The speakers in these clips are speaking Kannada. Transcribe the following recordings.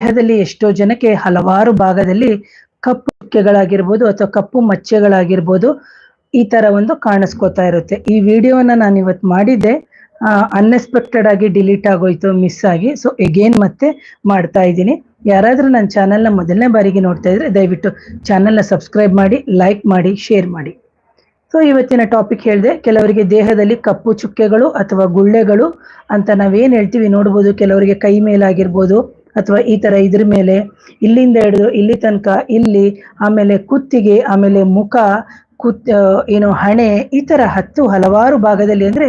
ದೇಹದಲ್ಲಿ ಎಷ್ಟೋ ಜನಕ್ಕೆ ಹಲವಾರು ಭಾಗದಲ್ಲಿ ಕಪ್ಪು ಚುಕ್ಕೆಗಳಾಗಿರ್ಬೋದು ಅಥವಾ ಕಪ್ಪು ಮಚ್ಚೆಗಳಾಗಿರ್ಬೋದು ಈ ತರ ಒಂದು ಕಾಣಿಸ್ಕೊತಾ ಇರುತ್ತೆ. ಈ ವಿಡಿಯೋನ ನಾನು ಇವತ್ತು ಮಾಡಿದ್ದೆ ಅನ್ಎಕ್ಸ್ಪೆಕ್ಟೆಡ್ ಆಗಿ ಡಿಲೀಟ್ ಆಗೋಯ್ತು ಮಿಸ್ ಆಗಿ. ಸೊ ಎಗೇನ್ ಮತ್ತೆ ಮಾಡ್ತಾ ಇದ್ದೀನಿ. ಯಾರಾದ್ರೂ ನನ್ನ ಚಾನೆಲ್ನ ಮೊದಲನೇ ಬಾರಿಗೆ ನೋಡ್ತಾ ಇದ್ರೆ ದಯವಿಟ್ಟು ಚಾನೆಲ್ನ ಸಬ್ಸ್ಕ್ರೈಬ್ ಮಾಡಿ ಲೈಕ್ ಮಾಡಿ ಶೇರ್ ಮಾಡಿ. ಸೊ ಇವತ್ತಿನ ಟಾಪಿಕ್ ಹೇಳಿದೆ, ಕೆಲವರಿಗೆ ದೇಹದಲ್ಲಿ ಕಪ್ಪು ಚುಕ್ಕೆಗಳು ಅಥವಾ ಗುಳ್ಳೆಗಳು ಅಂತ ನಾವೇನು ಹೇಳ್ತೀವಿ ನೋಡ್ಬೋದು. ಕೆಲವರಿಗೆ ಕೈ ಮೇಲಾಗಿರ್ಬೋದು ಅಥವಾ ಈ ತರ ಇದ್ರ ಮೇಲೆ ಇಲ್ಲಿಂದ ಹಿಡಿದು ಇಲ್ಲಿ ತನಕ ಇಲ್ಲಿ ಆಮೇಲೆ ಕುತ್ತಿಗೆ, ಆಮೇಲೆ ಮುಖ, ಕುತ್ ಏನು ಹಣೆ, ಈ ತರ ಹತ್ತು ಹಲವಾರು ಭಾಗದಲ್ಲಿ ಅಂದ್ರೆ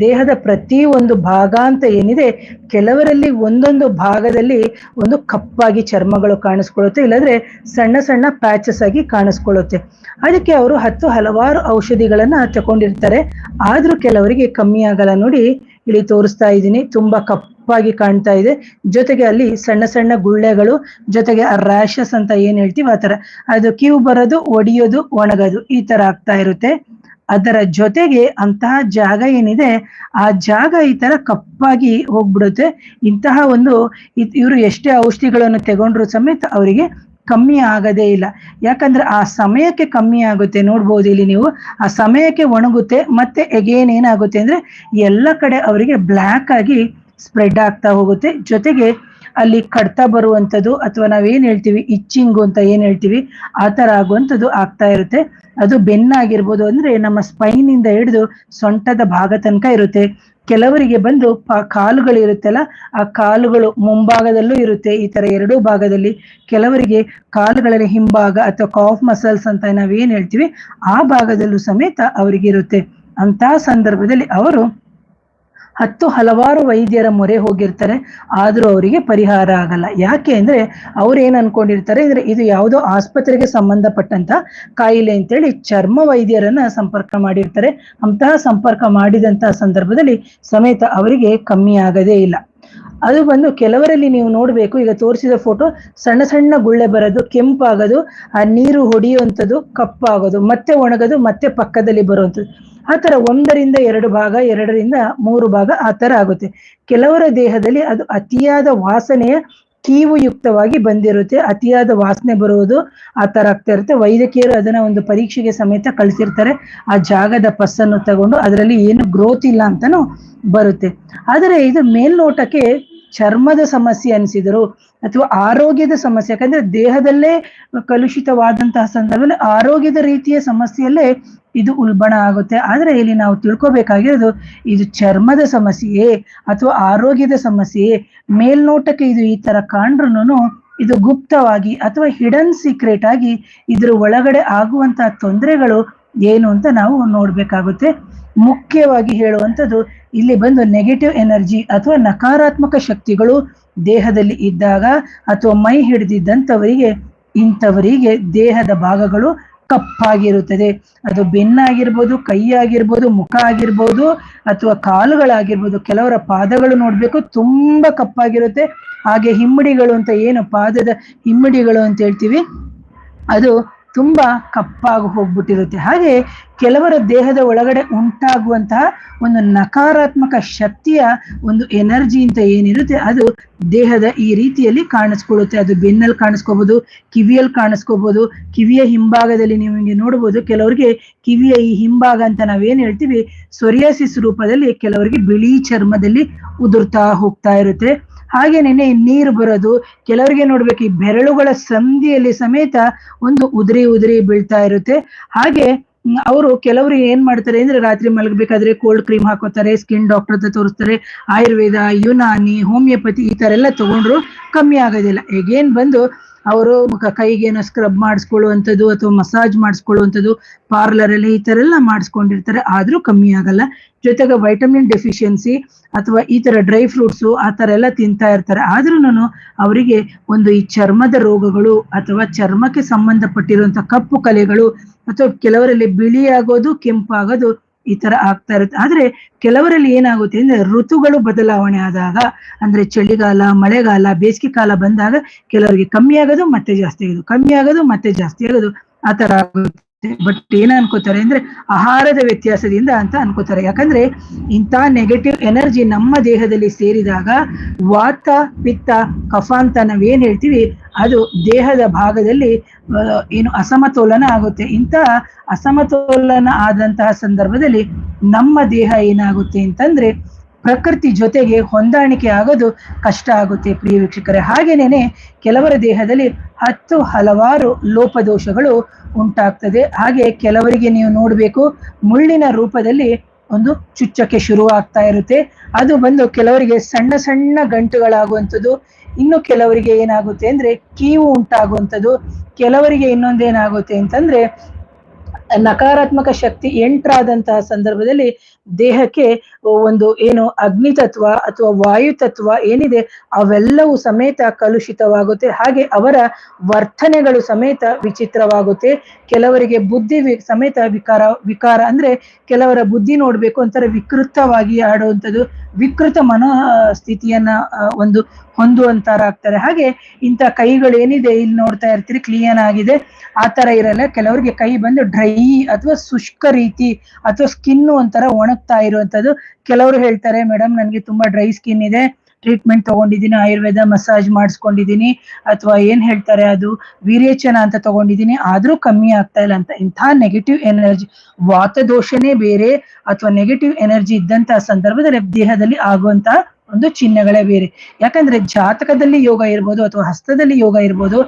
ದೇಹದ ಪ್ರತಿ ಒಂದು ಭಾಗ ಅಂತ ಏನಿದೆ ಕೆಲವರಲ್ಲಿ ಒಂದೊಂದು ಭಾಗದಲ್ಲಿ ಒಂದು ಕಪ್ಪಾಗಿ ಚರ್ಮಗಳು ಕಾಣಿಸ್ಕೊಳ್ಳುತ್ತೆ, ಇಲ್ಲಾಂದ್ರೆ ಸಣ್ಣ ಸಣ್ಣ ಪ್ಯಾಚಸ್ ಆಗಿ ಕಾಣಿಸ್ಕೊಳ್ಳುತ್ತೆ. ಅದಕ್ಕೆ ಅವರು ಹತ್ತು ಹಲವಾರು ಔಷಧಿಗಳನ್ನ ತಕೊಂಡಿರ್ತಾರೆ ಆದ್ರೂ ಕೆಲವರಿಗೆ ಕಮ್ಮಿ ಆಗಲ್ಲ ನೋಡಿ, ಇಲ್ಲಿ ತೋರಿಸ್ತಾ ಇದ್ದೀನಿ. ತುಂಬಾ ಕಪ್ಪಾಗಿ ಕಾಣ್ತಾ ಇದೆ. ಜೊತೆಗೆ ಅಲ್ಲಿ ಸಣ್ಣ ಸಣ್ಣ ಗುಳ್ಳೆಗಳು, ಜೊತೆಗೆ ಆ ರ್ಯಾಷಸ್ ಅಂತ ಏನ್ ಹೇಳ್ತೀವಿ ಆ ತರ ಅದು ಕ್ಯೂ ಬರೋದು, ಒಡಿಯೋದು, ಒಣಗೋದು ಈ ತರ ಆಗ್ತಾ ಇರುತ್ತೆ. ಅದರ ಜೊತೆಗೆ ಅಂತಹ ಜಾಗ ಏನಿದೆ, ಆ ಜಾಗ ಈ ತರ ಕಪ್ಪಾಗಿ ಹೋಗ್ಬಿಡುತ್ತೆ. ಇಂತಹ ಒಂದು ಇವರು ಎಷ್ಟೇ ಔಷಧಿಗಳನ್ನು ತಗೊಂಡ್ರು ಸಮೇತ ಅವರಿಗೆ ಕಮ್ಮಿ ಆಗದೇ ಇಲ್ಲ. ಯಾಕಂದ್ರೆ ಆ ಸಮಯಕ್ಕೆ ಕಮ್ಮಿ ಆಗುತ್ತೆ ನೋಡ್ಬೋದು ಇಲ್ಲಿ ನೀವು. ಆ ಸಮಯಕ್ಕೆ ಒಣಗುತ್ತೆ, ಮತ್ತೆ ಎಗೇನ್ ಏನಾಗುತ್ತೆ ಅಂದ್ರೆ ಎಲ್ಲ ಕಡೆ ಅವರಿಗೆ ಬ್ಲ್ಯಾಕ್ ಆಗಿ ಸ್ಪ್ರೆಡ್ ಆಗ್ತಾ ಹೋಗುತ್ತೆ. ಜೊತೆಗೆ ಅಲ್ಲಿ ಕಡ್ತಾ ಬರುವಂಥದ್ದು ಅಥವಾ ನಾವೇನ್ ಹೇಳ್ತೀವಿ ಇಚ್ಚಿಂಗು ಅಂತ ಏನ್ ಹೇಳ್ತೀವಿ, ಆ ತರ ಆಗುವಂಥದ್ದು ಆಗ್ತಾ ಇರುತ್ತೆ. ಅದು ಬೆನ್ನಾಗಿರ್ಬೋದು ಅಂದ್ರೆ ನಮ್ಮ ಸ್ಪೈನ್ ಇಂದ ಹಿಡಿದು ಸೊಂಟದ ಭಾಗ ತನಕ ಇರುತ್ತೆ. ಕೆಲವರಿಗೆ ಬಂದು ಕಾಲುಗಳು ಇರುತ್ತಲ್ಲ, ಆ ಕಾಲುಗಳು ಮುಂಭಾಗದಲ್ಲೂ ಇರುತ್ತೆ. ಈ ತರ ಎರಡೂ ಭಾಗದಲ್ಲಿ ಕೆಲವರಿಗೆ ಕಾಲುಗಳಲ್ಲಿ ಹಿಂಭಾಗ ಅಥವಾ ಕಾಫ್ ಮಸಲ್ಸ್ ಅಂತ ನಾವೇನ್ ಹೇಳ್ತೀವಿ, ಆ ಭಾಗದಲ್ಲೂ ಸಮೇತ ಅವರಿಗೆ ಇರುತ್ತೆ. ಅಂತಹ ಸಂದರ್ಭದಲ್ಲಿ ಅವರು ಹತ್ತು ಹಲವಾರು ವೈದ್ಯರ ಮೊರೆ ಹೋಗಿರ್ತಾರೆ, ಆದರೂ ಅವರಿಗೆ ಪರಿಹಾರ ಆಗಲ್ಲ. ಯಾಕೆ ಅಂದರೆ ಅವ್ರು ಏನು ಅನ್ಕೊಂಡಿರ್ತಾರೆ ಅಂದರೆ ಇದು ಯಾವುದೋ ಆಸ್ಪತ್ರೆಗೆ ಸಂಬಂಧಪಟ್ಟಂತ ಕಾಯಿಲೆ ಅಂತೇಳಿ ಚರ್ಮ ವೈದ್ಯರನ್ನ ಸಂಪರ್ಕ ಮಾಡಿರ್ತಾರೆ. ಅಂತಹ ಸಂಪರ್ಕ ಮಾಡಿದಂತಹ ಸಂದರ್ಭದಲ್ಲಿ ಸಮೇತ ಅವರಿಗೆ ಕಮ್ಮಿ ಆಗದೇ ಇಲ್ಲ. ಅದು ಬಂದು ಕೆಲವರಲ್ಲಿ ನೀವು ನೋಡ್ಬೇಕು. ಈಗ ತೋರಿಸಿದ ಫೋಟೋ ಸಣ್ಣ ಸಣ್ಣ ಗುಳ್ಳೆ ಬರೋದು, ಕೆಂಪಾಗೋದು, ಆ ನೀರು ಹೊಡೆಯುವಂಥದ್ದು, ಕಪ್ಪಾಗೋದು, ಮತ್ತೆ ಒಣಗೋದು, ಮತ್ತೆ ಪಕ್ಕದಲ್ಲಿ ಬರುವಂಥದ್ದು. ಆ ತರ ಒಂದರಿಂದ ಎರಡು ಭಾಗ, ಎರಡರಿಂದ ಮೂರು ಭಾಗ ಆ ತರ ಆಗುತ್ತೆ. ಕೆಲವರ ದೇಹದಲ್ಲಿ ಅದು ಅತಿಯಾದ ವಾಸನೆಯ ಕೀವು ಯುಕ್ತವಾಗಿ ಬಂದಿರುತ್ತೆ. ಅತಿಯಾದ ವಾಸನೆ ಬರುವುದು ಆ ತರ ಆಗ್ತಾ ಇರುತ್ತೆ. ವೈದ್ಯಕೀಯರು ಅದನ್ನ ಒಂದು ಪರೀಕ್ಷೆಗೆ ಸಮೇತ ಕಳಿಸಿರ್ತಾರೆ. ಆ ಜಾಗದ ಪಸ್ಸನ್ನು ತಗೊಂಡು ಅದರಲ್ಲಿ ಏನು ಗ್ರೋತ್ ಇಲ್ಲ ಅಂತಾನು ಬರುತ್ತೆ. ಆದರೆ ಇದು ಮೇಲ್ನೋಟಕ್ಕೆ ಚರ್ಮದ ಸಮಸ್ಯೆ ಅನಿಸಿದರು ಅಥವಾ ಆರೋಗ್ಯದ ಸಮಸ್ಯೆ, ಯಾಕಂದ್ರೆ ದೇಹದಲ್ಲೇ ಕಲುಷಿತವಾದಂತಹ ಸಂದರ್ಭದಲ್ಲಿ ಆರೋಗ್ಯದ ರೀತಿಯ ಸಮಸ್ಯೆಯಲ್ಲೇ ಇದು ಉಲ್ಬಣ ಆಗುತ್ತೆ. ಆದ್ರೆ ಇಲ್ಲಿ ನಾವು ತಿಳ್ಕೊಬೇಕಾಗಿರೋದು ಇದು ಚರ್ಮದ ಸಮಸ್ಯೆಯೇ ಅಥವಾ ಆರೋಗ್ಯದ ಸಮಸ್ಯೆಯೇ? ಮೇಲ್ನೋಟಕ್ಕೆ ಇದು ಈ ತರ ಕಾಣ್ರು ಇದು ಗುಪ್ತವಾಗಿ ಅಥವಾ ಹಿಡನ್ ಸೀಕ್ರೆಟ್ ಆಗಿ ಇದ್ರ ಒಳಗಡೆ ಆಗುವಂತಹ ತೊಂದರೆಗಳು ಏನು ಅಂತ ನಾವು ನೋಡ್ಬೇಕಾಗುತ್ತೆ. ಮುಖ್ಯವಾಗಿ ಹೇಳುವಂಥದ್ದು ಇಲ್ಲಿ ಬಂದು ನೆಗೆಟಿವ್ ಎನರ್ಜಿ ಅಥವಾ ನಕಾರಾತ್ಮಕ ಶಕ್ತಿಗಳು ದೇಹದಲ್ಲಿ ಇದ್ದಾಗ ಅಥವಾ ಮೈ ಹಿಡಿದಿದ್ದಂಥವರಿಗೆ, ಇಂಥವರಿಗೆ ದೇಹದ ಭಾಗಗಳು ಕಪ್ಪಾಗಿರುತ್ತದೆ. ಅದು ಬೆನ್ನಾಗಿರ್ಬೋದು ಕೈ ಆಗಿರ್ಬೋದು ಮುಖ ಆಗಿರ್ಬೋದು, ಅಥವಾ ಕಾಲುಗಳಾಗಿರ್ಬೋದು, ಕೆಲವರ ಪಾದಗಳು ನೋಡಬೇಕು ತುಂಬ ಕಪ್ಪಾಗಿರುತ್ತೆ. ಹಾಗೆ ಹಿಮ್ಮಡಿಗಳು ಅಂತ ಏನು ಪಾದದ ಹಿಮ್ಮಡಿಗಳು ಅಂತ ಹೇಳ್ತೀವಿ. ಅದು ತುಂಬಾ ಕಪ್ಪಾಗಿ ಹೋಗ್ಬಿಟ್ಟಿರುತ್ತೆ. ಹಾಗೆ ಕೆಲವರ ದೇಹದ ಒಳಗಡೆ ಉಂಟಾಗುವಂತಹ ಒಂದು ನಕಾರಾತ್ಮಕ ಶಕ್ತಿಯ ಒಂದು ಎನರ್ಜಿ ಅಂತ ಏನಿರುತ್ತೆ, ಅದು ದೇಹದ ಈ ರೀತಿಯಲ್ಲಿ ಕಾಣಿಸ್ಕೊಳ್ಳುತ್ತೆ. ಅದು ಬೆನ್ನಲ್ಲಿ ಕಾಣಿಸ್ಕೋಬಹುದು ಕಿವಿಯಲ್ಲಿ ಕಾಣಿಸ್ಕೋಬಹುದು ಕಿವಿಯ ಹಿಂಭಾಗದಲ್ಲಿ ನೀವು ಹಿಂಗೆ ನೋಡ್ಬೋದು, ಕೆಲವರಿಗೆ ಕಿವಿಯ ಈ ಹಿಂಭಾಗ ಅಂತ ನಾವೇನ್ ಹೇಳ್ತೀವಿ, ಸೊರಿಯಾಸಿಸ್ ರೂಪದಲ್ಲಿ ಕೆಲವರಿಗೆ ಬಿಳಿ ಚರ್ಮದಲ್ಲಿ ಉದುರ್ತಾ ಹೋಗ್ತಾ ಇರುತ್ತೆ. ಹಾಗೇನೇನೆ ನೀರು ಬರೋದು, ಕೆಲವರಿಗೆ ನೋಡ್ಬೇಕು ಈ ಬೆರಳುಗಳ ಸಂಧಿಯಲ್ಲಿ ಸಮೇತ ಒಂದು ಉದುರಿ ಉದುರಿ ಬೀಳ್ತಾ ಇರುತ್ತೆ. ಹಾಗೆ ಅವರು ಕೆಲವರು ಏನ್ ಮಾಡ್ತಾರೆ ಅಂದ್ರೆ ರಾತ್ರಿ ಮಲಗಬೇಕಾದ್ರೆ ಕೋಲ್ಡ್ ಕ್ರೀಮ್ ಹಾಕೋತಾರೆ ಸ್ಕಿನ್ ಡಾಕ್ಟರ್ ಹತ್ರ ತೋರಿಸ್ತಾರೆ, ಆಯುರ್ವೇದ, ಯುನಾನಿ ಹೋಮಿಯೋಪತಿ ಈ ತರ ಎಲ್ಲ ತಗೊಂಡ್ರು ಕಮ್ಮಿ ಆಗೋದಿಲ್ಲ. ಎಗೇನ್ ಬಂದು ಅವರು ಕೈಗೆ ಏನೋ ಸ್ಕ್ರಬ್ ಮಾಡಿಸ್ಕೊಳ್ಳುವಂಥದ್ದು ಅಥವಾ ಮಸಾಜ್ ಮಾಡಿಸ್ಕೊಳ್ಳುವಂಥದ್ದು ಪಾರ್ಲರ್ ಅಲ್ಲಿ ಈ ತರ ಎಲ್ಲ ಮಾಡಿಸ್ಕೊಂಡಿರ್ತಾರೆ. ಆದ್ರೂ ಕಮ್ಮಿ ಆಗಲ್ಲ. ಜೊತೆಗೆ ವೈಟಮಿನ್ ಡೆಫಿಷಿಯನ್ಸಿ ಅಥವಾ ಈ ಥರ ಡ್ರೈ ಫ್ರೂಟ್ಸು ಆ ತರ ಎಲ್ಲ ತಿಂತಾ ಇರ್ತಾರೆ. ಆದ್ರೂ ಅವರಿಗೆ ಒಂದು ಈ ಚರ್ಮದ ರೋಗಗಳು ಅಥವಾ ಚರ್ಮಕ್ಕೆ ಸಂಬಂಧಪಟ್ಟಿರುವಂತಹ ಕಪ್ಪು ಕಲೆಗಳು ಅಥವಾ ಕೆಲವರಲ್ಲಿ ಬಿಳಿ ಆಗೋದು ಕೆಂಪಾಗೋದು ಈ ತರ ಆಗ್ತಾ ಇರುತ್ತೆ. ಆದ್ರೆ ಕೆಲವರಲ್ಲಿ ಏನಾಗುತ್ತೆ ಅಂದ್ರೆ ಋತುಗಳು ಬದಲಾವಣೆ ಆದಾಗ, ಅಂದ್ರೆ ಚಳಿಗಾಲ, ಮಳೆಗಾಲ, ಬೇಸಿಗೆ ಕಾಲ ಬಂದಾಗ ಕೆಲವರಿಗೆ ಕಮ್ಮಿ ಆಗೋದು ಮತ್ತೆ ಜಾಸ್ತಿ ಆಗೋದು, ಕಮ್ಮಿ ಆಗೋದು ಮತ್ತೆ ಜಾಸ್ತಿ ಆಗೋದು ಆ ತರ ಆಗುತ್ತೆ. ಬಟ್ ಏನ ಅನ್ಕೋತಾರೆ ಅಂದ್ರೆ ಆಹಾರದ ವ್ಯತ್ಯಾಸದಿಂದ ಅಂತ ಅನ್ಕೋತಾರೆ. ಯಾಕಂದ್ರೆ ಇಂಥ ನೆಗೆಟಿವ್ ಎನರ್ಜಿ ನಮ್ಮ ದೇಹದಲ್ಲಿ ಸೇರಿದಾಗ ವಾತ, ಪಿತ್ತ, ಕಫ ಅಂತ ನಾವೇನ್ ಹೇಳ್ತೀವಿ, ಅದು ದೇಹದ ಭಾಗದಲ್ಲಿ ಏನು ಅಸಮತೋಲನ ಆಗುತ್ತೆ. ಇಂಥ ಅಸಮತೋಲನ ಆದಂತಹ ಸಂದರ್ಭದಲ್ಲಿ ನಮ್ಮ ದೇಹ ಏನಾಗುತ್ತೆ ಅಂತಂದ್ರೆ ಪ್ರಕೃತಿ ಜೊತೆಗೆ ಹೊಂದಾಣಿಕೆ ಆಗೋದು ಕಷ್ಟ ಆಗುತ್ತೆ ಪ್ರಿಯ ವೀಕ್ಷಕರೇ. ಹಾಗೇನೇನೆ ಕೆಲವರ ದೇಹದಲ್ಲಿ ಹತ್ತು ಹಲವಾರು ಲೋಪದೋಷಗಳು ಉಂಟಾಗ್ತದೆ. ಹಾಗೆ ಕೆಲವರಿಗೆ ನೀವು ನೋಡಬೇಕು, ಮುಳ್ಳಿನ ರೂಪದಲ್ಲಿ ಒಂದು ಚುಚ್ಚಕ್ಕೆ ಶುರು ಆಗ್ತಾ ಇರುತ್ತೆ. ಅದು ಬಂದು ಕೆಲವರಿಗೆ ಸಣ್ಣ ಸಣ್ಣ ಗಂಟುಗಳಾಗುವಂಥದ್ದು, ಇನ್ನು ಕೆಲವರಿಗೆ ಏನಾಗುತ್ತೆ ಅಂದ್ರೆ ಕೀವು ಉಂಟಾಗುವಂಥದ್ದು, ಕೆಲವರಿಗೆ ಇನ್ನೊಂದೇನಾಗುತ್ತೆ ಅಂತಂದ್ರೆ ನಕಾರಾತ್ಮಕ ಶಕ್ತಿ ಎಂಟ್ರಾದಂತಹ ಸಂದರ್ಭದಲ್ಲಿ ದೇಹಕ್ಕೆ ಒಂದು ಏನು ಅಗ್ನಿ ತತ್ವ ಅಥವಾ ವಾಯು ತತ್ವ ಏನಿದೆ, ಅವೆಲ್ಲವೂ ಸಮೇತ ಕಲುಷಿತವಾಗುತ್ತೆ. ಹಾಗೆ ಅವರ ವರ್ತನೆಗಳು ಸಮೇತ ವಿಚಿತ್ರವಾಗುತ್ತೆ. ಕೆಲವರಿಗೆ ಬುದ್ಧಿ ಸಮೇತ ವಿಕಾರ ವಿಕಾರ ಅಂದ್ರೆ ಕೆಲವರ ಬುದ್ಧಿ ನೋಡ್ಬೇಕು ಅಂತಾರೆ, ವಿಕೃತವಾಗಿ ಆಡುವಂಥದ್ದು. ವಿಕೃತ ಮನೋ ಸ್ಥಿತಿಯನ್ನ ಒಂದು ಹೊಂದುವಂತಾರಾಗ್ತಾರೆ. ಹಾಗೆ ಇಂಥ ಕೈಗಳು ಏನಿದೆ, ಇಲ್ಲಿ ನೋಡ್ತಾ ಇರ್ತೀರಿ ಕ್ಲಿಯನ್ ಆಗಿದೆ. ಆ ತರ ಇರಲ್ಲ. ಕೆಲವರಿಗೆ ಕೈ ಬಂದು ಡ್ರೈ ಅಥವಾ ಶುಷ್ಕ ರೀತಿ ಅಥವಾ ಸ್ಕಿನ್ ಒಂಥರ ಒಣಗ್ತಾ ಇರುವಂತದ್ದು ಕೆಲವರು ಹೇಳ್ತಾರೆ ಮೇಡಮ್ ನನಗೆ ತುಂಬಾ ಡ್ರೈ ಸ್ಕಿನ್ ಇದೆ, ಟ್ರೀಟ್ಮೆಂಟ್ ತಗೊಂಡಿದ್ದೀನಿ, ಆಯುರ್ವೇದ ಮಸಾಜ್ ಮಾಡಿಸ್ಕೊಂಡಿದ್ದೀನಿ. ಅಥವಾ ಏನ್ ಹೇಳ್ತಾರೆ ಅದು, ವೀರ್ಯಚನ ಅಂತ ತಗೊಂಡಿದ್ದೀನಿ, ಆದ್ರೂ ಕಮ್ಮಿ ಆಗ್ತಾ ಇಲ್ಲ ಅಂತ. ಇಂಥ ನೆಗೆಟಿವ್ ಎನರ್ಜಿ ವಾತದೋಷನೇ ಬೇರೆ, ಅಥವಾ ನೆಗೆಟಿವ್ ಎನರ್ಜಿ ಇದ್ದಂತಹ ಸಂದರ್ಭದಲ್ಲಿ ದೇಹದಲ್ಲಿ ಆಗುವಂತ ಒಂದು ಚಿಹ್ನೆಗಳೇ ಬೇರೆ. ಯಾಕಂದ್ರೆ ಜಾತಕದಲ್ಲಿ ಯೋಗ ಇರ್ಬೋದು ಅಥವಾ ಹಸ್ತದಲ್ಲಿ ಯೋಗ ಇರ್ಬೋದು,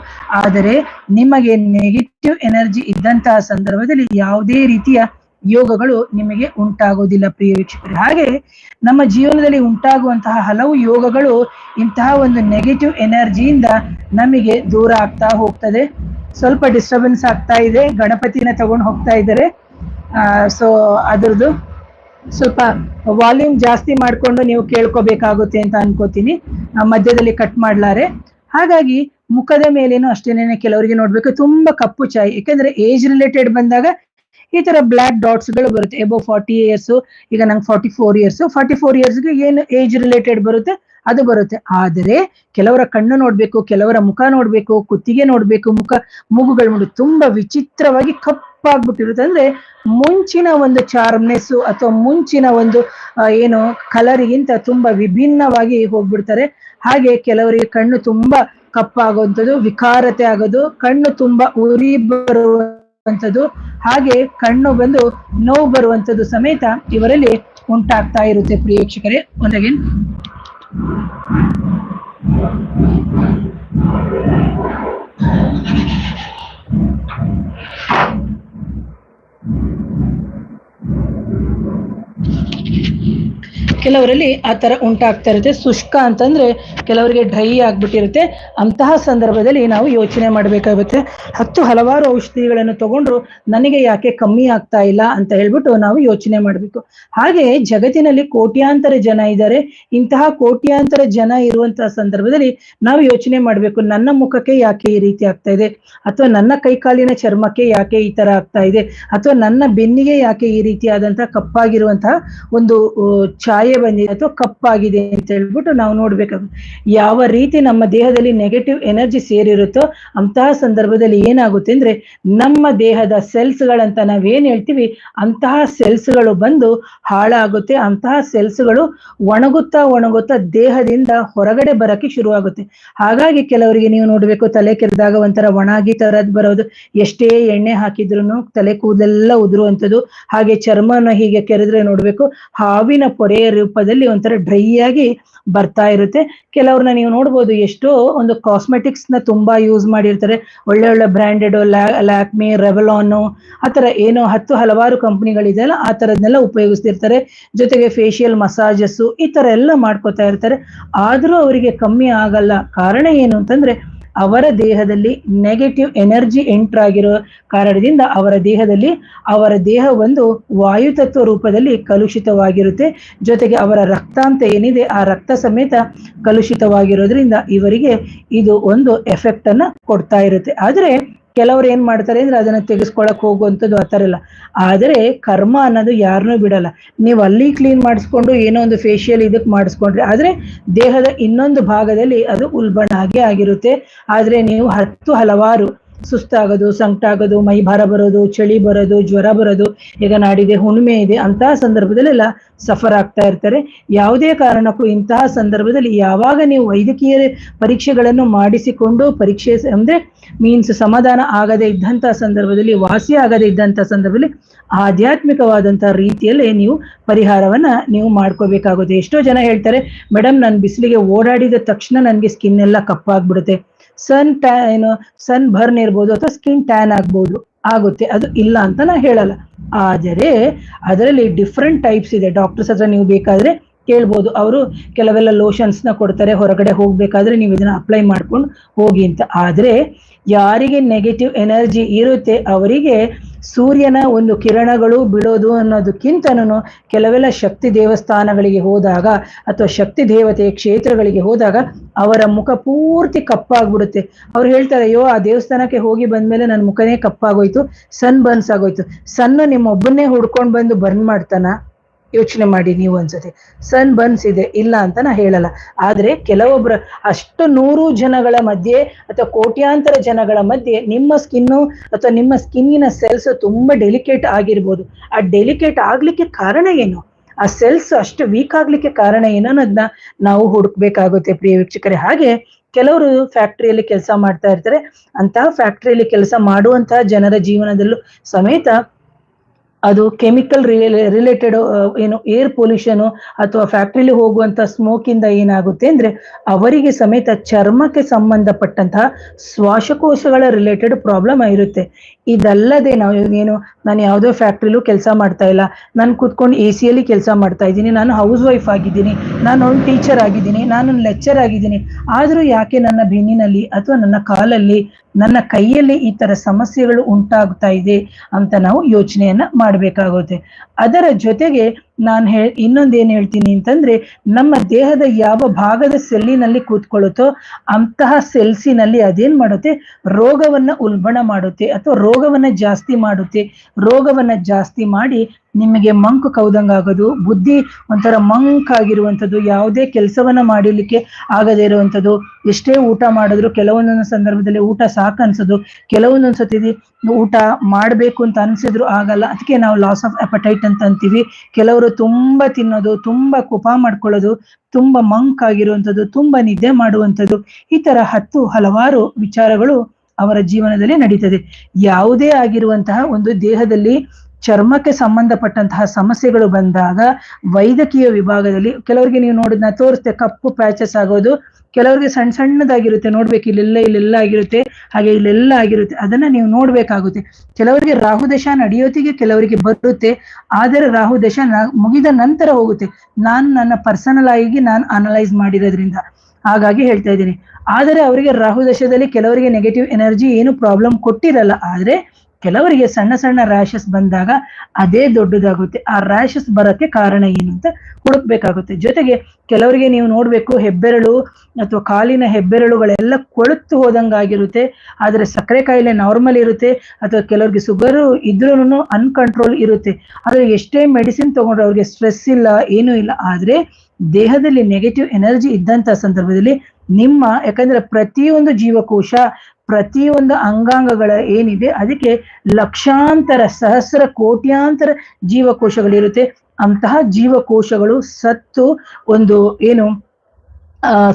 ಆದರೆ ನಿಮಗೆ ನೆಗೆಟಿವ್ ಎನರ್ಜಿ ಇದ್ದಂತಹ ಸಂದರ್ಭದಲ್ಲಿ ಯಾವುದೇ ರೀತಿಯ ಯೋಗಗಳು ನಿಮಗೆ ಉಂಟಾಗೋದಿಲ್ಲ ಪ್ರಿಯ ವೀಕ್ಷಕರು. ಹಾಗೆ ನಮ್ಮ ಜೀವನದಲ್ಲಿ ಉಂಟಾಗುವಂತಹ ಹಲವು ಯೋಗಗಳು ಇಂತಹ ಒಂದು ನೆಗೆಟಿವ್ ಎನರ್ಜಿಯಿಂದ ನಮಗೆ ದೂರ ಆಗ್ತಾ ಹೋಗ್ತದೆ. ಸ್ವಲ್ಪ ಡಿಸ್ಟರ್ಬೆನ್ಸ್ ಆಗ್ತಾ ಇದೆ, ಗಣಪತಿನ ತಗೊಂಡು ಹೋಗ್ತಾ ಇದ್ದಾರೆ. ಸೊ ಅದರದು ಸ್ವಲ್ಪ ವಾಲ್ಯೂಮ್ ಜಾಸ್ತಿ ಮಾಡ್ಕೊಂಡು ನೀವು ಕೇಳ್ಕೋಬೇಕಾಗುತ್ತೆ ಅಂತ ಅನ್ಕೋತೀನಿ. ಮಧ್ಯದಲ್ಲಿ ಕಟ್ ಮಾಡ್ಲಾರೆ. ಹಾಗಾಗಿ ಮುಖದ ಮೇಲೇನು ಅಷ್ಟೇನೆ ಕೆಲವರಿಗೆ ನೋಡ್ಬೇಕು. ತುಂಬಾ ಕಪ್ಪು ಚಾಯ್ ಯಾಕಂದ್ರೆ ಏಜ್ ರಿಲೇಟೆಡ್ ಬಂದಾಗ ಈ ತರ ಬ್ಲಾಕ್ ಡಾಟ್ಸ್ಗಳು ಬರುತ್ತೆ. ಎಬೋ ಫಾರ್ಟಿ ಇಯರ್ಸ್ ಈಗ ನಂಗೆ forty four years forty four ಇಯರ್ಸ್ಗೆ ಏನು ಏಜ್ ರಿಲೇಟೆಡ್ ಬರುತ್ತೆ? ಅದು ಬರುತ್ತೆ. ಆದರೆ, ಕೆಲವರ ಕಣ್ಣು ನೋಡ್ಬೇಕು, ಕೆಲವರ ಮುಖ ನೋಡ್ಬೇಕು, ಕುತ್ತಿಗೆ ನೋಡ್ಬೇಕು, ಮುಖ, ಮೂಗುಗಳು ನೋಡಿ ತುಂಬಾ ವಿಚಿತ್ರವಾಗಿ ಕಪ್ಪಾಗ್ಬಿಟ್ಟಿರುತ್ತೆ. ಅಂದ್ರೆ ಮುಂಚಿನ ಒಂದು ಚಾರ್ಮ್ನೆಸ್ ಅಥವಾ ಮುಂಚಿನ ಒಂದು ಏನು ಕಲರಿಗಿಂತ ತುಂಬಾ ವಿಭಿನ್ನವಾಗಿ ಹೋಗ್ಬಿಡ್ತಾರೆ. ಹಾಗೆ ಕೆಲವರಿಗೆ ಕಣ್ಣು ತುಂಬಾ ಕಪ್ಪಾಗುವಂಥದ್ದು, ವಿಕಾರತೆ ಆಗೋದು, ಕಣ್ಣು ತುಂಬಾ ಉರಿ ಬರುವಂಥದ್ದು. ಹಾಗೆ ಕಣ್ಣು ಬಂದು ನೋವು ಬರುವಂಥದ್ದು ಸಮೇತ ಇವರಲ್ಲಿ ಉಂಟಾಗ್ತಾ ಇರುತ್ತೆ ಪ್ರೇಕ್ಷಕರೇ ಒಂದಗೇನ್ ಕೆಲವರಲ್ಲಿ ಆ ತರ ಉಂಟಾಗ್ತಾ ಇರುತ್ತೆ. ಶುಷ್ಕ ಅಂತಂದ್ರೆ ಕೆಲವರಿಗೆ ಡ್ರೈ ಆಗ್ಬಿಟ್ಟಿರುತ್ತೆ. ಅಂತಹ ಸಂದರ್ಭದಲ್ಲಿ ನಾವು ಯೋಚನೆ ಮಾಡಬೇಕಾಗುತ್ತೆ. ಹತ್ತು ಹಲವಾರು ಔಷಧಿಗಳನ್ನು ತಗೊಂಡ್ರು ನನಗೆ ಯಾಕೆ ಕಮ್ಮಿ ಆಗ್ತಾ ಇಲ್ಲ ಅಂತ ಹೇಳ್ಬಿಟ್ಟು ನಾವು ಯೋಚನೆ ಮಾಡಬೇಕು. ಹಾಗೆ ಜಗತ್ತಿನಲ್ಲಿ ಕೋಟ್ಯಾಂತರ ಜನ ಇದ್ದಾರೆ. ಇಂತಹ ಕೋಟ್ಯಾಂತರ ಜನ ಇರುವಂತಹ ಸಂದರ್ಭದಲ್ಲಿ ನಾವು ಯೋಚನೆ ಮಾಡಬೇಕು ನನ್ನ ಮುಖಕ್ಕೆ ಯಾಕೆ ಈ ರೀತಿ ಆಗ್ತಾ ಇದೆ? ಅಥವಾ ನನ್ನ ಕೈಕಾಲಿನ ಚರ್ಮಕ್ಕೆ ಯಾಕೆ ಈ ತರ ಆಗ್ತಾ ಇದೆ? ಅಥವಾ ನನ್ನ ಬೆನ್ನಿಗೆ ಯಾಕೆ ಈ ರೀತಿಯಾದಂತಹ ಕಪ್ಪಾಗಿರುವಂತಹ ಒಂದು ಆ, ಛಾಯೆ ಬಂದಿದೆ ಅಥವಾ ಕಪ್ಪಾಗಿದೆ ಅಂತ ಹೇಳ್ಬಿಟ್ಟು ನಾವು ನೋಡ್ಬೇಕಾಗುತ್ತೆ. ಯಾವ ರೀತಿ ನಮ್ಮ ದೇಹದಲ್ಲಿ ನೆಗೆಟಿವ್ ಎನರ್ಜಿ ಸೇರಿರುತ್ತೋ ಅಂತಹ ಸಂದರ್ಭದಲ್ಲಿ ಏನಾಗುತ್ತೆ ಅಂದ್ರೆ ನಮ್ಮ ದೇಹದ ಸೆಲ್ಸ್ಗಳಂತ ನಾವೇನ್ ಹೇಳ್ತೀವಿ, ಅಂತಹ ಸೆಲ್ಸ್ಗಳು ಬಂದು ಹಾಳಾಗುತ್ತೆ, ಅಂತಹ ಸೆಲ್ಸ್ಗಳು ಒಣಗುತ್ತಾ ಒಣಗುತ್ತಾ ದೇಹದಿಂದ ಹೊರಗಡೆ ಬರಕ್ಕೆ ಶುರುವಾಗುತ್ತೆ. ಹಾಗಾಗಿ ಕೆಲವರಿಗೆ ನೀವು ನೋಡ್ಬೇಕು, ತಲೆ ಕೆರೆದಾಗ ಒಂಥರ ಒಣಗಿ ತರದ್ ಬರೋದು, ಎಷ್ಟೇ ಎಣ್ಣೆ ಹಾಕಿದ್ರು ತಲೆ ಕೂದಲೆಲ್ಲ ಉದುರುವಂಥದ್ದು, ಹಾಗೆ ಚರ್ಮನ ಹೀಗೆ ಕೆರೆದ್ರೆ ನೋಡ್ಬೇಕು, ಹಾವಿನ ಪೊರೆಯ ರೂಪದಲ್ಲಿ ಒಂಥರ ಡ್ರೈ ಆಗಿ ಬರ್ತಾ ಇರುತ್ತೆ. ಕೆಲವ್ರನ್ನ ನೀವು ನೋಡ್ಬೋದು ಎಷ್ಟೋ ಒಂದು ಕಾಸ್ಮೆಟಿಕ್ಸ್ನ ತುಂಬಾ ಯೂಸ್ ಮಾಡಿರ್ತಾರೆ. ಒಳ್ಳೆ ಒಳ್ಳೆ ಬ್ರ್ಯಾಂಡೆಡ್ ಲ್ಯಾಕ್ಮಿ, ರೆವಲಾನು, ಆ ಥರ ಏನೋ ಹತ್ತು ಹಲವಾರು ಕಂಪ್ನಿಗಳಿದೆಯಲ್ಲ ಆ ಥರದ್ನೆಲ್ಲ ಉಪಯೋಗಿಸ್ತಿರ್ತಾರೆ. ಜೊತೆಗೆ ಫೇಶಿಯಲ್ ಮಸಾಜಸ್ಸು ಈ ಥರ ಎಲ್ಲ ಮಾಡ್ಕೋತಾ ಇರ್ತಾರೆ. ಆದರೂ ಅವರಿಗೆ ಕಮ್ಮಿ ಆಗಲ್ಲ. ಕಾರಣ ಏನು ಅಂತಂದ್ರೆ ಅವರ ದೇಹದಲ್ಲಿ ನೆಗೆಟಿವ್ ಎನರ್ಜಿ ಎಂಟರ್ ಆಗಿರೋ ಕಾರಣದಿಂದ ಅವರ ದೇಹದಲ್ಲಿ ಅವರ ದೇಹ ಒಂದು ವಾಯುತತ್ವ ರೂಪದಲ್ಲಿ ಕಲುಷಿತವಾಗಿರುತ್ತೆ. ಜೊತೆಗೆ ಅವರ ರಕ್ತಾಂತ ಏನಿದೆ, ಆ ರಕ್ತ ಸಮೇತ ಕಲುಷಿತವಾಗಿರೋದ್ರಿಂದ ಇವರಿಗೆ ಇದು ಒಂದು ಎಫೆಕ್ಟ್ ಅನ್ನ ಕೊಡ್ತಾ ಇರುತ್ತೆ. ಆದ್ರೆ ಕೆಲವ್ರು ಏನ್ ಮಾಡ್ತಾರೆ ಅಂದ್ರೆ ಅದನ್ನ ತೆಗೆಸ್ಕೊಳಕ್ ಹೋಗುವಂಥದ್ದು ಆ ಥರ ಇಲ್ಲ. ಆದರೆ ಕರ್ಮ ಅನ್ನೋದು ಯಾರನ್ನೂ ಬಿಡಲ್ಲ. ನೀವು ಅಲ್ಲಿ ಕ್ಲೀನ್ ಮಾಡಿಸ್ಕೊಂಡು ಏನೋ ಒಂದು ಫೇಶಿಯಲ್ ಇದಕ್ಕೆ ಮಾಡಿಸ್ಕೊಂಡ್ರೆ ಆದ್ರೆ ದೇಹದ ಇನ್ನೊಂದು ಭಾಗದಲ್ಲಿ ಅದು ಉಲ್ಬಣ ಆಗೇ ಆಗಿರುತ್ತೆ. ಆದ್ರೆ ನೀವು ಹತ್ತು ಹಲವಾರು ಸುಸ್ತಾಗೋದು ಸಂಕಟ ಆಗೋದು ಮೈ ಭಾರ ಬರೋದು, ಚಳಿ ಬರೋದು, ಜ್ವರ ಬರೋದು, ಈಗ ನಾಡಿದೆ ಹುಣ್ಣಿಮೆ ಇದೆ, ಅಂತಹ ಸಂದರ್ಭದಲ್ಲೆಲ್ಲ ಸಫರ್ ಆಗ್ತಾ ಇರ್ತಾರೆ. ಯಾವುದೇ ಕಾರಣಕ್ಕೂ ಇಂತಹ ಸಂದರ್ಭದಲ್ಲಿ ಯಾವಾಗ ನೀವು ವೈದ್ಯಕೀಯ ಪರೀಕ್ಷೆಗಳನ್ನು ಮಾಡಿಸಿಕೊಂಡು ಪರೀಕ್ಷೆ ಅಂದ್ರೆ ಮೀನ್ಸ್ ಸಮಾಧಾನ ಆಗದೆ ಇದ್ದಂತಹ ಸಂದರ್ಭದಲ್ಲಿ, ವಾಸಿ ಆಗದೆ ಇದ್ದಂತಹ ಸಂದರ್ಭದಲ್ಲಿ ಆಧ್ಯಾತ್ಮಿಕವಾದಂತಹ ರೀತಿಯಲ್ಲಿ ನೀವು ಪರಿಹಾರವನ್ನ ನೀವು ಮಾಡ್ಕೋಬೇಕಾಗುತ್ತೆ. ಎಷ್ಟೋ ಜನ ಹೇಳ್ತಾರೆ, ಮೇಡಮ್, ನಾನು ಬಿಸಿಲಿಗೆ ಓಡಾಡಿದ ತಕ್ಷಣ ನನಗೆ ಸ್ಕಿನ್ ಎಲ್ಲ ಕಪ್ಪಾಗ್ಬಿಡುತ್ತೆ. ಸನ್ ಟ್ಯಾ ಏನು ಸನ್ ಬರ್ನ್ ಇರ್ಬೋದು ಅಥವಾ ಸ್ಕಿನ್ ಟ್ಯಾನ್ ಆಗ್ಬೋದು, ಆಗುತ್ತೆ. ಅದು ಇಲ್ಲ ಅಂತ ನಾ ಹೇಳಲ್ಲ. ಆದರೆ, ಅದರಲ್ಲಿ ಡಿಫ್ರೆಂಟ್ ಟೈಪ್ಸ್ ಇದೆ. ಡಾಕ್ಟರ್ಸ್ ಹತ್ರ ನೀವು ಬೇಕಾದ್ರೆ ಕೇಳ್ಬೋದು. ಅವರು ಕೆಲವೆಲ್ಲ ಲೋಷನ್ಸ್ನ ಕೊಡ್ತಾರೆ. ಹೊರಗಡೆ ಹೋಗ್ಬೇಕಾದ್ರೆ ನೀವು ಇದನ್ನ ಅಪ್ಲೈ ಮಾಡ್ಕೊಂಡು ಹೋಗಿ ಅಂತ. ಆದ್ರೆ, ಯಾರಿಗೆ ನೆಗೆಟಿವ್ ಎನರ್ಜಿ ಇರುತ್ತೆ, ಅವರಿಗೆ ಸೂರ್ಯನ ಒಂದು ಕಿರಣಗಳು ಬಿಡೋದು ಅನ್ನೋದಕ್ಕಿಂತನೂ ಕೆಲವೆಲ್ಲ ಶಕ್ತಿ ದೇವಸ್ಥಾನಗಳಿಗೆ ಹೋದಾಗ ಅಥವಾ ಶಕ್ತಿ ದೇವತೆಯ ಕ್ಷೇತ್ರಗಳಿಗೆ ಹೋದಾಗ ಅವರ ಮುಖ ಪೂರ್ತಿ ಕಪ್ಪಾಗ್ಬಿಡುತ್ತೆ. ಅವ್ರು ಹೇಳ್ತಾರೆ, ಅಯ್ಯೋ, ಆ ದೇವಸ್ಥಾನಕ್ಕೆ ಹೋಗಿ ಬಂದ್ಮೇಲೆ ನನ್ನ ಮುಖನೇ ಕಪ್ಪಾಗೋಯ್ತು, ಸನ್ ಬರ್ನ್ಸ್ ಆಗೋಯ್ತು. ಸನ್ನು ನಿಮ್ಮೊಬ್ಬನ್ನೇ ಹುಡ್ಕೊಂಡು ಬಂದು ಬರ್ನ್ ಮಾಡ್ತಾನ? ಯೋಚನೆ ಮಾಡಿ ನೀವು ಒಂದ್ಸತಿ. ಸನ್ ಬರ್ನ್ಸ್ ಇದೆ, ಇಲ್ಲ ಅಂತ ನಾ ಹೇಳಲ್ಲ. ಆದ್ರೆ ಕೆಲವೊಬ್ರು ಅಷ್ಟು ನೂರು ಜನಗಳ ಮಧ್ಯೆ ಅಥವಾ ಕೋಟ್ಯಾಂತರ ಜನಗಳ ಮಧ್ಯೆ ನಿಮ್ಮ ಸ್ಕಿನ್ನು ಅಥವಾ ನಿಮ್ಮ ಸ್ಕಿನ್ನಿನ ಸೆಲ್ಸ್ ತುಂಬಾ ಡೆಲಿಕೇಟ್ ಆಗಿರ್ಬೋದು. ಆ ಡೆಲಿಕೇಟ್ ಆಗ್ಲಿಕ್ಕೆ ಕಾರಣ ಏನು? ಆ ಸೆಲ್ಸ್ ಅಷ್ಟು ವೀಕ್ ಆಗ್ಲಿಕ್ಕೆ ಕಾರಣ ಏನು ಅನ್ನೋದನ್ನ ನಾವು ಹುಡುಕ್ಬೇಕಾಗುತ್ತೆ ಪ್ರಿಯ ವೀಕ್ಷಕರೇ. ಹಾಗೆ ಕೆಲವರು ಫ್ಯಾಕ್ಟ್ರಿಯಲ್ಲಿ ಕೆಲಸ ಮಾಡ್ತಾ ಇರ್ತಾರೆ. ಅಂತಹ ಫ್ಯಾಕ್ಟ್ರಿಯಲ್ಲಿ ಕೆಲಸ ಮಾಡುವಂತಹ ಜನರ ಜೀವನದಲ್ಲೂ ಸಮೇತ ಅದು ಕೆಮಿಕಲ್ ರಿಲೇಟೆಡ್ ಏನು ಏರ್ ಪೊಲ್ಯೂಷನ್ ಅಥವಾ ಫ್ಯಾಕ್ಟ್ರಿಲಿ ಹೋಗುವಂತ ಸ್ಮೋಕ್ ಇಂದ ಏನಾಗುತ್ತೆ ಅಂದ್ರೆ ಅವರಿಗೆ ಸಮೇತ ಚರ್ಮಕ್ಕೆ ಸಂಬಂಧಪಟ್ಟಂತಹ ಶ್ವಾಸಕೋಶಗಳ ರಿಲೇಟೆಡ್ ಪ್ರಾಬ್ಲಮ್ ಇರುತ್ತೆ ಇದಲ್ಲದೆ ನಾವು ಏನು, ನಾನು ಯಾವುದೋ ಫ್ಯಾಕ್ಟ್ರಿಲೂ ಕೆಲಸ ಮಾಡ್ತಾ ಇಲ್ಲ. ನಾನು ಕೂತ್ಕೊಂಡು ಎ ಸಿಯಲ್ಲಿ ಕೆಲಸ ಮಾಡ್ತಾ ಇದ್ದೀನಿ. ನಾನು ಹೌಸ್ ವೈಫ್ ಆಗಿದ್ದೀನಿ. ನಾನು ಟೀಚರ್ ಆಗಿದ್ದೀನಿ ನಾನು ಲೆಕ್ಚರ್ ಆಗಿದ್ದೀನಿ. ಆದರೂ ಯಾಕೆ ನನ್ನ ಬೆನ್ನಿನಲ್ಲಿ ಅಥವಾ ನನ್ನ ಕಾಲಲ್ಲಿ, ನನ್ನ ಕೈಯಲ್ಲಿ ಈ ತರ ಸಮಸ್ಯೆಗಳು ಉಂಟಾಗ್ತಾ ಇದೆ ಅಂತ ನಾವು ಯೋಚನೆಯನ್ನ ಮಾಡಬೇಕಾಗುತ್ತೆ. ಅದರ ಜೊತೆಗೆ ನಾನು ಹೇ ಏನ್ ಹೇಳ್ತೀನಿ ಅಂತಂದ್ರೆ, ನಮ್ಮ ದೇಹದ ಯಾವ ಭಾಗದ ಸೆಲ್ಲಿನಲ್ಲಿ ಕೂತ್ಕೊಳ್ಳುತ್ತೋ ಅಂತಹ ಸೆಲ್ಸಿನಲ್ಲಿ ಅದೇನ್ ಮಾಡುತ್ತೆ? ರೋಗವನ್ನ ಉಲ್ಬಣ ಮಾಡುತ್ತೆ ಅಥವಾ ರೋಗವನ್ನ ಜಾಸ್ತಿ ಮಾಡುತ್ತೆ. ರೋಗವನ್ನ ಜಾಸ್ತಿ ಮಾಡಿ ನಿಮಗೆ ಮಂಕು ಕೌದಂಗಾಗೋದು ಬುದ್ಧಿ ಒಂಥರ ಮಂಕ್ ಆಗಿರುವಂಥದ್ದು ಯಾವುದೇ ಕೆಲಸವನ್ನ ಮಾಡಲಿಕ್ಕೆ ಆಗದೇ ಇರುವಂಥದ್ದು ಎಷ್ಟೇ ಊಟ ಮಾಡಿದ್ರು ಕೆಲವೊಂದೊಂದು ಸಂದರ್ಭದಲ್ಲಿ ಊಟ ಸಾಕು ಅನ್ಸೋದು, ಕೆಲವೊಂದೊಂದು ಸತಿ ಊಟ ಮಾಡಬೇಕು ಅಂತ ಅನ್ಸಿದ್ರು ಆಗಲ್ಲ. ಅದಕ್ಕೆ ನಾವು ಲಾಸ್ ಆಫ್ ಅಪಟೈಟ್ ಅಂತ ಅಂತೀವಿ. ಕೆಲವರು ತುಂಬಾ ತಿನ್ನೋದು, ತುಂಬಾ ಕುಪ ಮಾಡ್ಕೊಳ್ಳೋದು, ತುಂಬಾ ಮಂಕ್ ಆಗಿರುವಂಥದ್ದು, ತುಂಬಾ ನಿದ್ದೆ ಮಾಡುವಂಥದ್ದು, ಈ ತರ ಹತ್ತು ಹಲವಾರು ವಿಚಾರಗಳು ಅವರ ಜೀವನದಲ್ಲಿ ನಡೀತದೆ. ಯಾವುದೇ ಆಗಿರುವಂತಹ ಒಂದು ದೇಹದಲ್ಲಿ ಚರ್ಮಕ್ಕೆ ಸಂಬಂಧಪಟ್ಟಂತಹ ಸಮಸ್ಯೆಗಳು ಬಂದಾಗ ವೈದ್ಯಕೀಯ ವಿಭಾಗದಲ್ಲಿ ಕೆಲವರಿಗೆ ನೀವು ನೋಡಿದ್ನ ತೋರಿಸ್ತೆ, ಕಪ್ಪು ಪ್ಯಾಚಸ್ ಆಗೋದು, ಕೆಲವರಿಗೆ ಸಣ್ಣ ಸಣ್ಣದಾಗಿರುತ್ತೆ, ನೋಡ್ಬೇಕು ಇಲ್ಲೆಲ್ಲ ಇಲ್ಲೆಲ್ಲ ಆಗಿರುತ್ತೆ, ಹಾಗೆ ಇಲ್ಲೆಲ್ಲ ಆಗಿರುತ್ತೆ, ಅದನ್ನ ನೀವು ನೋಡ್ಬೇಕಾಗುತ್ತೆ. ಕೆಲವರಿಗೆ ರಾಹುದಶ ನಡೆಯೋತಿಗೆ ಕೆಲವರಿಗೆ ಬರುತ್ತೆ, ಆದರೆ ರಾಹುದಶ ಮುಗಿದ ನಂತರ ಹೋಗುತ್ತೆ. ನಾನು ನನ್ನ ಪರ್ಸನಲ್ ಆಗಿ ನಾನು ಅನಲೈಸ್ ಮಾಡಿರೋದ್ರಿಂದ. ಹಾಗಾಗಿ ಹೇಳ್ತಾ ಇದ್ದೀನಿ. ಆದರೆ ಅವರಿಗೆ ರಾಹುದಶದಲ್ಲಿ ಕೆಲವರಿಗೆ ನೆಗೆಟಿವ್ ಎನರ್ಜಿ ಏನು ಪ್ರಾಬ್ಲಮ್ ಕೊಟ್ಟಿರಲ್ಲ, ಆದ್ರೆ ಕೆಲವರಿಗೆ ಸಣ್ಣ ಸಣ್ಣ ರ್ಯಾಷಸ್ ಬಂದಾಗ ಅದೇ ದೊಡ್ಡದಾಗುತ್ತೆ. ಆ ರ್ಯಾಷಸ್ ಬರೋಕ್ಕೆ ಕಾರಣ ಏನು ಅಂತ ಹುಡುಕ್ಬೇಕಾಗುತ್ತೆ. ಜೊತೆಗೆ ಕೆಲವರಿಗೆ ನೀವು ನೋಡ್ಬೇಕು, ಹೆಬ್ಬೆರಳು ಅಥವಾ ಕಾಲಿನ ಹೆಬ್ಬೆರಳುಗಳೆಲ್ಲ ಕೊಳುತ್ತು ಹೋದಂಗಾಗಿರುತ್ತೆ ಆದ್ರೆ ಸಕ್ಕರೆ ಕಾಯಿಲೆ ನಾರ್ಮಲ್ ಇರುತ್ತೆ. ಅಥವಾ ಕೆಲವರಿಗೆ ಸುಗರು ಇದ್ರೂ ಅನ್ಕಂಟ್ರೋಲ್ ಇರುತ್ತೆ. ಆದ್ರೆ ಎಷ್ಟೇ ಮೆಡಿಸಿನ್ ತಗೊಂಡ್ರೆ ಅವ್ರಿಗೆ ಸ್ಟ್ರೆಸ್ ಇಲ್ಲ, ಏನೂ ಇಲ್ಲ. ಆದ್ರೆ ದೇಹದಲ್ಲಿ ನೆಗೆಟಿವ್ ಎನರ್ಜಿ ಇದ್ದಂತ ಸಂದರ್ಭದಲ್ಲಿ ನಿಮ್ಮ, ಯಾಕಂದ್ರೆ ಪ್ರತಿಯೊಂದು ಜೀವಕೋಶ ಪ್ರತಿಯೊಂದು ಅಂಗಾಂಗಗಳ ಏನಿದೆ ಅದಕ್ಕೆ ಲಕ್ಷಾಂತರ ಸಹಸ್ರ ಕೋಟ್ಯಾಂತರ ಜೀವಕೋಶಗಳಿರುತ್ತೆ. ಅಂತಹ ಜೀವಕೋಶಗಳು ಸತ್ತು ಒಂದು ಏನು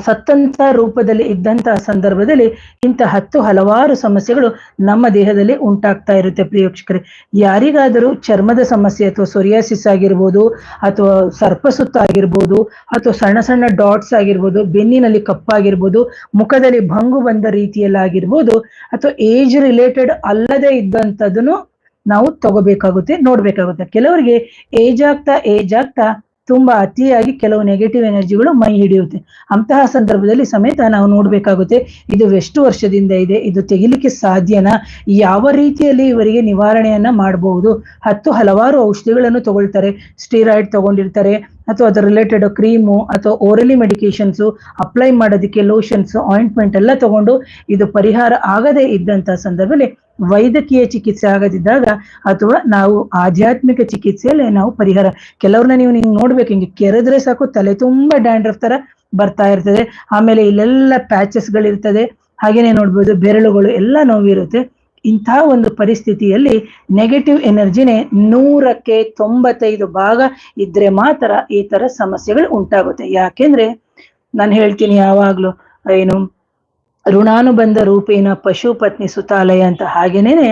ಸತ್ತಂತ ರೂಪದಲ್ಲಿ ಇದ್ದಂತಹ ಸಂದರ್ಭದಲ್ಲಿ ಇಂಥ ಹತ್ತು ಹಲವಾರು ಸಮಸ್ಯೆಗಳು ನಮ್ಮ ದೇಹದಲ್ಲಿ ಉಂಟಾಗ್ತಾ ಇರುತ್ತೆ ಪ್ರಿಯೋಕ್ಷಕರೇ ಯಾರಿಗಾದರೂ ಚರ್ಮದ ಸಮಸ್ಯೆ ಅಥವಾ ಸೊರಿಯಾಸಿಸ್ ಆಗಿರ್ಬೋದು ಅಥವಾ ಸರ್ಪಸುತ್ತ ಆಗಿರ್ಬೋದು ಅಥವಾ ಸಣ್ಣ ಸಣ್ಣ ಡಾಟ್ಸ್ ಆಗಿರ್ಬೋದು, ಬೆನ್ನಿನಲ್ಲಿ ಕಪ್ಪಾಗಿರ್ಬೋದು ಮುಖದಲ್ಲಿ ಭಂಗು ಬಂದ ರೀತಿಯಲ್ಲಾಗಿರ್ಬೋದು ಅಥವಾ ಏಜ್ ರಿಲೇಟೆಡ್ ಅಲ್ಲದೆ ಇದ್ದಂಥದ್ದನ್ನು ನಾವು ತಗೋಬೇಕಾಗುತ್ತೆ, ನೋಡ್ಬೇಕಾಗುತ್ತೆ. ಕೆಲವರಿಗೆ ಏಜ್ ಆಗ್ತಾ ಏಜ್ ಆಗ್ತಾ ತುಂಬಾ ಅತಿಯಾಗಿ ಕೆಲವು ನೆಗೆಟಿವ್ ಎನರ್ಜಿಗಳು ಮೈ ಹಿಡಿಯುತ್ತೆ. ಅಂತಹ ಸಂದರ್ಭದಲ್ಲಿ ಸಮೇತ ನಾವು ನೋಡಬೇಕಾಗುತ್ತೆ, ಇದು ಎಷ್ಟು ವರ್ಷದಿಂದ ಇದೆ, ಇದು ತೆಗಿಲಿಕ್ಕೆ ಸಾಧ್ಯನಾ, ಯಾವ ರೀತಿಯಲ್ಲಿ ಇವರಿಗೆ ನಿವಾರಣೆಯನ್ನ ಮಾಡಬಹುದು ಹತ್ತು ಹಲವಾರು ಔಷಧಿಗಳನ್ನು ತಗೊಳ್ತಾರೆ ಸ್ಟೀರಾಯ್ಡ್ ತಗೊಂಡಿರ್ತಾರೆ, ಅಥವಾ ಅದರ ರಿಲೇಟೆಡ್ ಕ್ರೀಮು ಅಥವಾ ಓರಲಿ ಮೆಡಿಕೇಶನ್ಸು ಅಪ್ಲೈ ಮಾಡೋದಕ್ಕೆ ಲೋಷನ್ಸ್ ಆಯಿಂಟ್ಮೆಂಟ್ ಎಲ್ಲ ತಗೊಂಡು ಇದು ಪರಿಹಾರ ಆಗದೇ ಇದ್ದಂತಹ ಸಂದರ್ಭದಲ್ಲಿ ವೈದ್ಯಕೀಯ ಚಿಕಿತ್ಸೆ ಆಗದಿದ್ದಾಗ ಅಥವಾ ನಾವು ಆಧ್ಯಾತ್ಮಿಕ ಚಿಕಿತ್ಸೆಯಲ್ಲಿ ನಾವು ಪರಿಹಾರ. ಕೆಲವ್ರನ್ನ ನೀವು ನಿಂಗೆ ನೋಡ್ಬೇಕು, ಹಿಂಗೆ ಕೆರೆದ್ರೆ ಸಾಕು, ತಲೆ ತುಂಬಾ ಡ್ಯಾಂಡ್ರಫ್ ತರ ಬರ್ತಾ ಇರ್ತದೆ. ಆಮೇಲೆ ಇಲ್ಲೆಲ್ಲ ಪ್ಯಾಚಸ್ಗಳಿರ್ತದೆ. ಹಾಗೇನೆ ನೋಡ್ಬೋದು, ಬೆರಳುಗಳು ಎಲ್ಲ ನೋವಿರುತ್ತೆ. ಇಂತಹ ಒಂದು ಪರಿಸ್ಥಿತಿಯಲ್ಲಿ ನೆಗೆಟಿವ್ ಎನರ್ಜಿನೇ ನೂರಕ್ಕೆ ತೊಂಬತ್ತೈದು ಭಾಗ ಇದ್ರೆ ಮಾತ್ರ ಈ ತರ ಸಮಸ್ಯೆಗಳು ಉಂಟಾಗುತ್ತೆ. ಯಾಕೆಂದ್ರೆ, ನಾನು ಹೇಳ್ತೀನಿ ಯಾವಾಗ್ಲೂ, ಏನು ಋಣಾನುಬಂಧ ರೂಪೇನ ಪಶು ಪತ್ನಿ ಸುತಾಲಯ ಅಂತ ಹಾಗೇನೇನೆ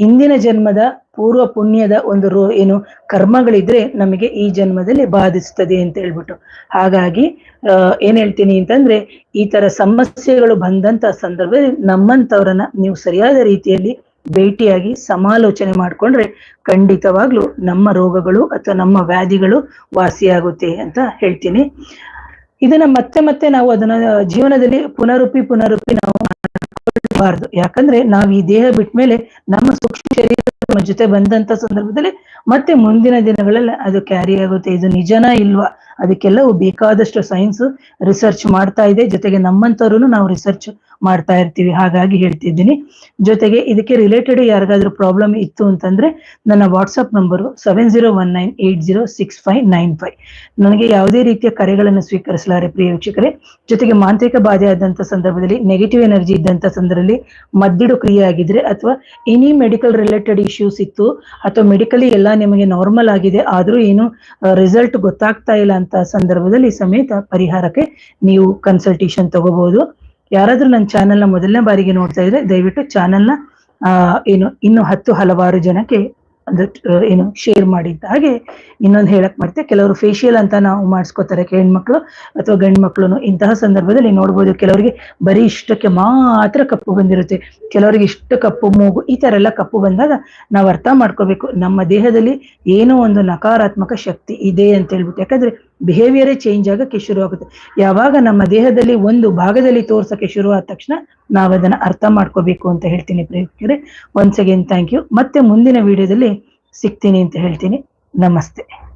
ಹಿಂದಿನ ಜನ್ಮದ ಪೂರ್ವ ಪುಣ್ಯದ ಒಂದು ರೋ ಏನು ಕರ್ಮಗಳಿದ್ರೆ ನಮಗೆ ಈ ಜನ್ಮದಲ್ಲಿ ಬಾಧಿಸುತ್ತದೆ ಅಂತ ಹೇಳ್ಬಿಟ್ಟು. ಹಾಗಾಗಿ ಏನ್ ಹೇಳ್ತೀನಿ ಅಂತಂದ್ರೆ ಈ ತರ ಸಮಸ್ಯೆಗಳು ಬಂದಂತ ಸಂದರ್ಭದಲ್ಲಿ ನಮ್ಮಂತವ್ರನ್ನ ನೀವು ಸರಿಯಾದ ರೀತಿಯಲ್ಲಿ ಭೇಟಿಯಾಗಿ ಸಮಾಲೋಚನೆ ಮಾಡ್ಕೊಂಡ್ರೆ ಖಂಡಿತವಾಗ್ಲೂ ನಮ್ಮ ರೋಗಗಳು ಅಥವಾ ನಮ್ಮ ವ್ಯಾಧಿಗಳು ವಾಸಿಯಾಗುತ್ತೆ ಅಂತ ಹೇಳ್ತೀನಿ. ಇದನ್ನ ಮತ್ತೆ ಮತ್ತೆ ನಾವು ಅದನ್ನ ಜೀವನದಲ್ಲಿ ಪುನರುಪಿ ಪುನರುಪಿ ನಾವು ಮಾಡ್ಕೊಳ್ಬಾರ್ದು. ಯಾಕಂದ್ರೆ ನಾವು ಈ ದೇಹ ಬಿಟ್ಮೇಲೆ ನಮ್ಮ ಸೂಕ್ಷ್ಮ ಶರೀರ ನಮ್ಮ ಜೊತೆ ಬಂದಂತ ಸಂದರ್ಭದಲ್ಲಿ ಮತ್ತೆ ಮುಂದಿನ ದಿನಗಳಲ್ಲಿ ಅದು ಕ್ಯಾರಿ ಆಗುತ್ತೆ. ಇದು ನಿಜನಾ ಇಲ್ವಾ? ಅದಕ್ಕೆಲ್ಲವೂ ಬೇಕಾದಷ್ಟು ಸೈನ್ಸ್ ರಿಸರ್ಚ್ ಮಾಡ್ತಾ ಇದೆ. ಜೊತೆಗೆ ನಮ್ಮಂತವ್ರು ನಾವು ರಿಸರ್ಚ್ ಮಾಡ್ತಾ ಇರ್ತೀವಿ. ಹಾಗಾಗಿ ಹೇಳ್ತಿದ್ದೀನಿ. ಜೊತೆಗೆ ಇದಕ್ಕೆ ರಿಲೇಟೆಡ್ ಯಾರಿಗಾದ್ರೂ ಪ್ರಾಬ್ಲಮ್ ಇತ್ತು ಅಂತಂದ್ರೆ ನನ್ನ WhatsApp number seven zero one nine eight zero six five nine five ನನಗೆ ಯಾವುದೇ ರೀತಿಯ ಕರೆಗಳನ್ನು ಸ್ವೀಕರಿಸಲಾರೆ ಪ್ರಿಯ ವೀಕ್ಷಕರೇ. ಜೊತೆಗೆ ಮಾಂತ್ರಿಕ ಬಾಧೆ ಆದಂತ ಸಂದರ್ಭದಲ್ಲಿ ನೆಗೆಟಿವ್ ಎನರ್ಜಿ ಇದ್ದಂತ ಸಂದರ್ಭದಲ್ಲಿ ಮದ್ದಿಡು ಕ್ರಿಯೆ ಆಗಿದ್ರೆ ಅಥವಾ ಎನಿ ಮೆಡಿಕಲ್ ರಿಲೇಟೆಡ್ ಇಶ್ಯೂಸ್ ಇತ್ತು ಅಥವಾ ಮೆಡಿಕಲಿ ಎಲ್ಲ ನಿಮಗೆ ನಾರ್ಮಲ್ ಆಗಿದೆ, ಆದ್ರೂ ಏನು ರಿಸಲ್ಟ್ ಗೊತ್ತಾಗ್ತಾ ಇಲ್ಲ ಅಂತ ಸಂದರ್ಭದಲ್ಲಿ ಸಮೇತ ಪರಿಹಾರಕ್ಕೆ ನೀವು ಕನ್ಸಲ್ಟೇಷನ್ ತಗೋಬಹುದು ಯಾರಾದ್ರೂ ನನ್ನ ಚಾನೆಲ್ನ ಮೊದಲನೇ ಬಾರಿಗೆ ನೋಡ್ತಾ ಇದ್ರೆ ದಯವಿಟ್ಟು ಚಾನೆಲ್ನ ಏನು, ಇನ್ನು ಹತ್ತು ಹಲವಾರು ಜನಕ್ಕೆ ಒಂದು ಏನು ಶೇರ್ ಮಾಡಿದ್ದ ಹಾಗೆ ಇನ್ನೊಂದು ಹೇಳಕ್ ಮಾಡ್ತೆ ಕೆಲವರು ಫೇಶಿಯಲ್ ಅಂತ ನಾವು ಮಾಡಿಸ್ಕೋತಾರೆ ಹೆಣ್ಮಕ್ಳು ಅಥವಾ ಗಂಡು ಮಕ್ಳು ಇಂತಹ ಸಂದರ್ಭದಲ್ಲಿ ನೋಡ್ಬೋದು ಕೆಲವರಿಗೆ ಬರೀ ಇಷ್ಟಕ್ಕೆ ಮಾತ್ರ ಕಪ್ಪು ಬಂದಿರುತ್ತೆ. ಕೆಲವರಿಗೆ ಇಷ್ಟು ಕಪ್ಪು, ಮೂಗು, ಈ ತರ ಎಲ್ಲ ಕಪ್ಪು ಬಂದಾಗ ನಾವು ಅರ್ಥ ಮಾಡ್ಕೋಬೇಕು, ನಮ್ಮ ದೇಹದಲ್ಲಿ ಏನೋ ಒಂದು ನಕಾರಾತ್ಮಕ ಶಕ್ತಿ ಇದೆ ಅಂತ ಹೇಳ್ಬಿಟ್ಟು. ಯಾಕಂದ್ರೆ ಬಿಹೇವಿಯರೇ ಚೇಂಜ್ ಆಗಕ್ಕೆ ಶುರು ಆಗುತ್ತೆ. ಯಾವಾಗ ನಮ್ಮ ದೇಹದಲ್ಲಿ ಒಂದು ಭಾಗದಲ್ಲಿ ತೋರ್ಸಕ್ಕೆ ಶುರು ಆದ ತಕ್ಷಣ ನಾವು ಅದನ್ನ ಅರ್ಥ ಮಾಡ್ಕೋಬೇಕು ಅಂತ ಹೇಳ್ತೀನಿ ಪ್ರೇಕ್ಷಕರೇ. ಒನ್ಸ್ ಅಗೇನ್ ಥ್ಯಾಂಕ್ ಯು ಮತ್ತೆ ಮುಂದಿನ ವಿಡಿಯೋದಲ್ಲಿ ಸಿಗ್ತೀನಿ ಅಂತ ಹೇಳ್ತೀನಿ. ನಮಸ್ತೆ.